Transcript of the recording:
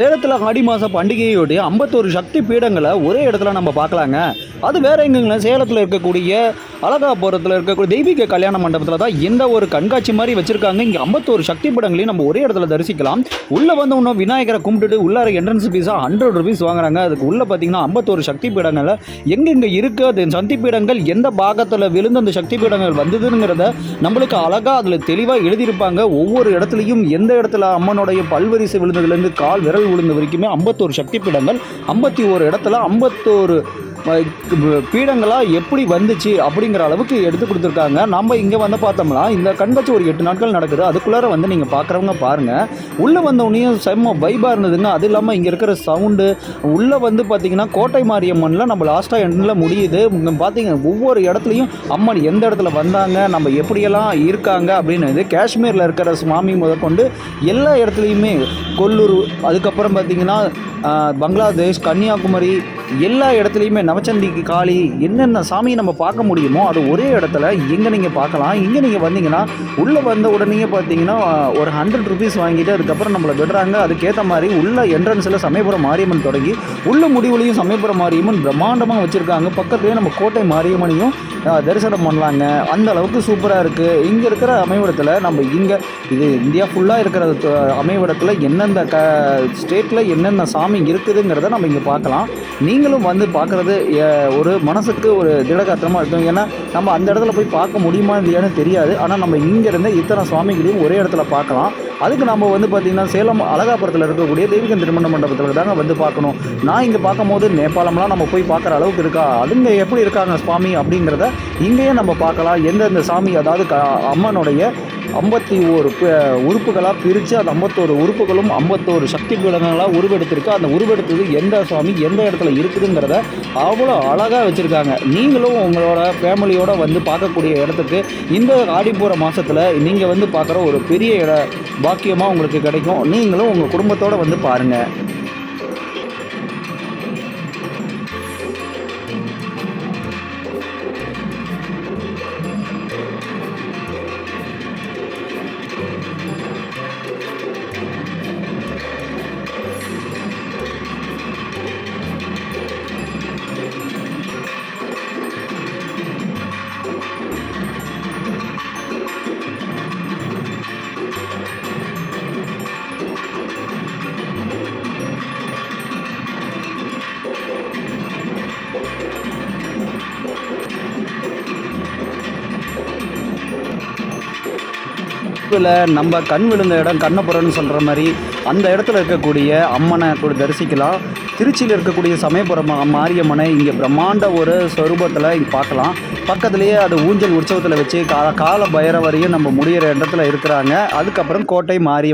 சேலத்தில் ஆடி மாத பண்டிகையோடைய ஐம்பத்தோரு சக்தி பீடங்களை ஒரே இடத்துல நம்ம பார்க்கலாங்க. அது வேற எங்கங்களா சேலத்தில் இருக்கக்கூடிய அழகாபுரத்தில் இருக்கக்கூடிய தெய்வீக கல்யாண மண்டபத்தில் தான் எந்த ஒரு கண்காட்சி மாதிரி வச்சுருக்காங்க. இங்கே ஐம்பத்தோரு சக்தி பீடங்களையும் நம்ம ஒரே இடத்துல தரிசிக்கலாம். உள்ளே வந்து இன்னும் விநாயகரை கும்பிட்டுட்டு உள்ளார என்ட்ரன்ஸ் ஃபீஸாக ஹண்ட்ரட் ருபீஸ் வாங்குறாங்க. அதுக்கு உள்ளே பார்த்தீங்கன்னா ஐம்பத்தோரு சக்தி பீடங்களை எங்கெங்கே இருக்குது அது சக்தி பீடங்கள் எந்த பாகத்தில் விழுந்து அந்த சக்தி பீடங்கள் வந்ததுங்கிறத நம்மளுக்கு அழகாக அதில் தெளிவாக எழுதியிருப்பாங்க. ஒவ்வொரு இடத்துலையும் எந்த இடத்துல அம்மனுடைய பல்வரிசை விழுந்ததுலேருந்து கால் விரல் விழுந்த வரைக்குமே ஐம்பத்தோரு சக்தி பீடங்கள் ஐம்பத்தி ஒரு இடத்துல ஐம்பத்தோரு பீடங்களாக எப்படி வந்துச்சு அப்படிங்கிற அளவுக்கு எடுத்து கொடுத்துருக்காங்க. நம்ம இங்கே வந்து பார்த்தோம்னா இந்த கண்காட்சி ஒரு எட்டு நாட்கள் நடக்குது. அதுக்குள்ளார வந்து நீங்கள் பார்க்குறவங்க பாருங்கள் உள்ளே வந்தவனையும் செம்ம வைபாக இருந்ததுங்க. அது இல்லாமல் இங்கே இருக்கிற சவுண்டு உள்ளே வந்து பார்த்திங்கன்னா கோட்டை மாரியம்மனில் நம்ம லாஸ்ட்டாக எண்டில் முடியுது. இங்க பார்த்தீங்க ஒவ்வொரு இடத்துலையும் அம்மன் எந்த இடத்துல வந்தாங்க நம்ம எப்படியெல்லாம் இருக்காங்க அப்படின்னு இது காஷ்மீரில் இருக்கிற சுவாமி முதற்கொண்டு எல்லா இடத்துலையுமே கொல்லூர் அதுக்கப்புறம் பார்த்தீங்கன்னா பங்களாதேஷ் கன்னியாகுமரி எல்லா இடத்துலையுமே நவச்சந்திக்கு காளி என்னென்ன சாமியை நம்ம பார்க்க முடியுமோ அது ஒரே இடத்துல எங்கே நீங்கள் பார்க்கலாம். இங்கே நீங்கள் வந்தீங்கன்னா உள்ளே வந்த உடனே பார்த்தீங்கன்னா ஒரு ஹண்ட்ரட் ருபீஸ் வாங்கிட்டு அதுக்கப்புறம் நம்மளை விடுறாங்க. அதுக்கேற்ற மாதிரி உள்ள என்ட்ரன்ஸில் சமயபுரம் மாரியம்மன் தொடங்கி உள்ள முடிவுலையும் சமயபுரம் மாரியம்மன் பிரம்மாண்டமாக வச்சுருக்காங்க. பக்கத்துலேயே நம்ம கோட்டை மாரியம்மனையும் தரிசனம் பண்ணலாங்க. அந்த அளவுக்கு சூப்பராக இருக்குது இங்கே இருக்கிற அமைவிடத்தில் நம்ம இங்கே இது இந்தியா ஃபுல்லாக இருக்கிற அமைவிடத்தில் எந்தெந்த க ஸ்டேட்டில் என்னென்ன சாமி இருக்குதுங்கிறத நம்ம இங்கே பார்க்கலாம். நீ நீங்களும் வந்து பார்க்குறது ஒரு மனசுக்கு ஒரு திடகாத்திரமாக இருக்கும் ஏன்னா நம்ம அந்த இடத்துல போய் பார்க்க முடியுமா இல்லையான்னு தெரியாது. ஆனால் நம்ம இங்கேருந்து இத்தனை சுவாமிகளையும் ஒரே இடத்துல பார்க்கலாம். அதுக்கு நம்ம வந்து பார்த்திங்கன்னா சேலம் அழகாபுரத்தில் இருக்கக்கூடிய தெய்வீகம் திருமண மண்டபத்தில் தாங்க வந்து பார்க்கணும். நான் இங்கே பார்க்கும்போது நேபாளம்லாம் நம்ம போய் பார்க்குற அளவுக்கு இருக்கா? அதுங்க எப்படி இருக்காங்க சுவாமி அப்படிங்கிறத இங்கேயே நம்ம பார்க்கலாம். எந்தெந்த சாமி அதாவது க அம்மனுடைய ஐம்பத்தி ஒரு உறுப்புகளாக பிரித்து அந்த ஐம்பத்தோரு உறுப்புகளும் ஐம்பத்தோரு சக்தி பீடங்களாக உருவெடுத்திருக்கு. அந்த உருவெடுத்தது எந்த சுவாமி எந்த இடத்துல இருக்குதுங்கிறத அவ்வளோ அழகாக வச்சுருக்காங்க. நீங்களும் உங்களோட ஃபேமிலியோடு வந்து பார்க்கக்கூடிய இடத்துக்கு இந்த ஆடிப்பூர மாதத்தில் நீங்கள் வந்து பார்க்குற ஒரு பெரிய இட பாக்கியமாக உங்களுக்கு கிடைக்கும். நீங்களும் உங்கள் குடும்பத்தோடு வந்து பாருங்கள் இதில் நம்ம கண் விழுந்த இடம் கண்ணபுரம்னு சொல்கிற மாதிரி அந்த இடத்துல இருக்கக்கூடிய அம்மனை கூட தரிசிக்கலாம். திருச்சியில் இருக்கக்கூடிய சமயபுரம் மாரியம்மனை இங்கே பிரம்மாண்ட ஒரு ஸ்வரூபத்தில் இங்கே பார்க்கலாம். பக்கத்துலேயே அது ஊஞ்சல் உற்சவத்தில் வச்சு கால கால பைரவரையும் நம்ம முடியிற இடத்துல இருக்கிறாங்க. அதுக்கப்புறம் கோட்டை மாரிய